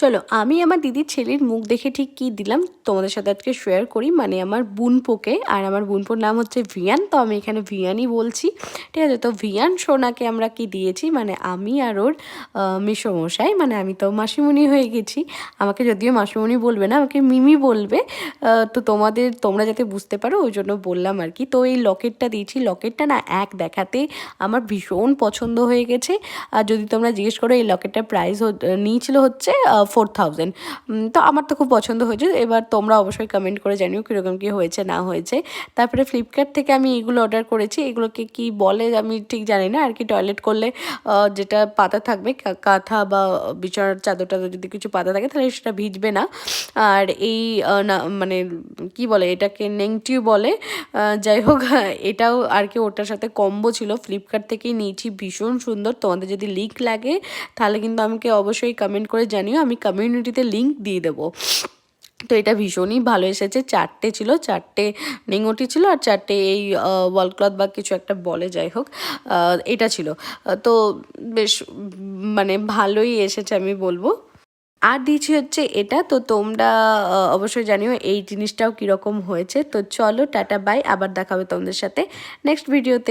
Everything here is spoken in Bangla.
চলো, আমি আমার দিদির ছেলের মুখ দেখে ঠিক কি দিলাম তোমাদের সাথে আজকে শেয়ার করি। মানে আমার বোনপোকে আর আমার বোনপোর নাম হচ্ছে ভিয়ান, তো আমি এখানে ভিয়ানই বলছি। ঠিক আছে, তো ভিয়ান সোনাকে আমরা কি দিয়েছি? মানে আমি আর ওর মিশমশাই মানে আমি তো মাসিমণি হয়ে গেছি। আমাকে যদিও মাসিমণি বলবে না, আমাকে মিমি বলবে তো তোমাদের, তোমরা যাতে বুঝতে পারো, ওই জন্য বললাম আর কি। তো এই লকেটটা দিয়েছি, লকেটটা না এক দেখাতে আমার ভীষণ পছন্দ হয়ে গেছে। আর যদি তোমরা জিজ্ঞেস করো, এই লকেটটার প্রাইস নিয়েছিল হচ্ছে ফোর থাউজেন্ড তো আমার তো খুব পছন্দ হয়েছে। এবার তোমরা অবশ্যই কমেন্ট করে জানিও কীরকম কী হয়েছে, না হয়েছে। তারপরে ফ্লিপকার্ট থেকে আমি এগুলো অর্ডার করেছি। এগুলোকে কি বলে আমি ঠিক জানি না। আর কি টয়লেট করলে যেটা পাতা থাকবে কাঁথা বা বিছানার চাদর টাদর যদি কিছু পাতা থাকে, তাহলে সেটা ভিজবে না। আর এই মানে কি বলে এটাকে নেংটিউ বলে যাই হোক, এটাও আর কি ওটার সাথে কম্বো ছিল। ফ্লিপকার্ট থেকেই নিয়েছি। ভীষণ সুন্দর। তোমাদের যদি লিঙ্ক লাগে, তাহলে কিন্তু আমাকে অবশ্যই কমেন্ট করে জানিও। আমি কমিউনিটিতে লিঙ্ক দিয়ে দেবো। তো এটা ভীষণই ভালো এসেছে। চারটে ছিল, চারটে নেংটি ছিল আর চারটে এই ওয়াল ক্লথ বা কিছু একটা বলে, যাই হোক এটা ছিল। তো বেশ মানে ভালোই এসেছে আমি বলব। আর দিয়েছি হচ্ছে এটা, তো তোমরা অবশ্যই জানিও এই জিনিসটাও কীরকম হয়েছে। তো চলো, টাটা, বাই, আবার দেখাবে তোমাদের সাথে নেক্সট ভিডিওতে